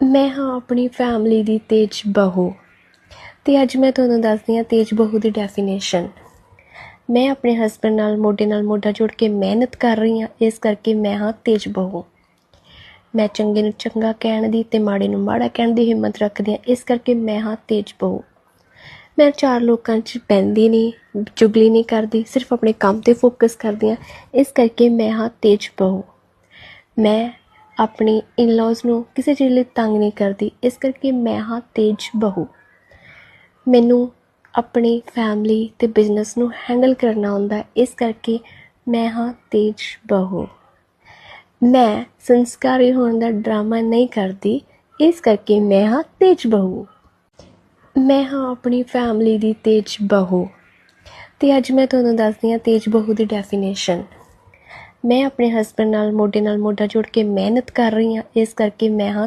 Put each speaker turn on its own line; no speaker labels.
ਮੈਂ ਹਾਂ ਆਪਣੀ ਫੈਮਿਲੀ ਦੀ ਤੇਜ ਬਹੂ। ਤੇ ਅੱਜ ਮੈਂ ਤੁਹਾਨੂੰ ਦੱਸਦੀ ਹਾਂ ਤੇਜ ਬਹੂ ਦੀ ਡੈਫੀਨੇਸ਼ਨ ਮੈਂ ਆਪਣੇ ਹਸਬੰਡ ਨਾਲ, ਮੋਢੇ ਨਾਲ, ਮੋਢਾ ਜੋੜ ਕੇ ਮਿਹਨਤ ਕਰ ਰਹੀ ਹਾਂ, ਇਸ ਕਰਕੇ ਮੈਂ ਹਾਂ ਤੇਜ ਬਹੂ। ਮੈਂ ਚੰਗੇ ਨੂੰ ਚੰਗਾ ਕਹਿਣ ਦੀ ਤੇ ਮਾੜੇ ਨੂੰ ਮਾੜਾ ਕਹਿਣ ਦੀ ਹਿੰਮਤ ਰੱਖਦੀ ਹਾਂ, ਇਸ ਕਰਕੇ ਮੈਂ ਹਾਂ ਤੇਜ ਬਹੂ। ਮੈਂ ਚਾਰ ਲੋਕਾਂ 'ਚ ਪੈਂਦੀ ਨਹੀਂ ਚੁਗਲੀ ਨਹੀਂ ਕਰਦੀ, ਸਿਰਫ ਆਪਣੇ ਕੰਮ ਤੇ ਫੋਕਸ ਕਰਦੀ ਹਾਂ, ਇਸ ਕਰਕੇ ਮੈਂ ਹਾਂ ਤੇਜ ਬਹੂ। ਮੈਂ ਆਪਣੀ ਇਨ-ਲॉज ਨੂੰ ਕਿਸੇ ਚੀਜ਼ ਲਈ ਤੰਗ ਨਹੀਂ ਕਰਦੀ, ਇਸ ਕਰਕੇ ਮੈਂ ਹਾਂ ਤੇਜ ਬਹੂ। ਮੈਨੂੰ ਆਪਣੀ ਫੈਮਿਲੀ ਤੇ ਬਿਜ਼ਨਸ ਨੂੰ ਹੈਂਡਲ ਕਰਨਾ ਹੁੰਦਾ ਇਸ ਕਰਕੇ ਮੈਂ ਹਾਂ ਤੇਜ ਬਹੂ। ਮੈਂ ਸੰਸਕਾਰੀ ਹੋਣ ਦਾ ਡਰਾਮਾ ਨਹੀਂ ਕਰਦੀ, ਇਸ ਕਰਕੇ ਮੈਂ ਹਾਂ ਤੇਜ ਬਹੂ। ਮੈਂ ਹਾਂ ਆਪਣੀ ਫੈਮਿਲੀ ਦੀ ਤੇਜ ਬਹੂ। ਤੇ ਅੱਜ ਮੈਂ ਤੁਹਾਨੂੰ ਦੱਸਦੀ ਹਾਂ ਤੇਜ ਬਹੂ ਦੀ ਡੈਫੀਨੇਸ਼ਨ ਮੈਂ ਆਪਣੇ ਹਸਬੈਂਡ ਨਾਲ, ਮੋਢੇ ਨਾਲ ਮੋਢਾ ਜੋੜ ਕੇ ਮਿਹਨਤ ਕਰ ਰਹੀ ਹਾਂ। ਇਸ ਕਰਕੇ ਮੈਂ ਹਾਂ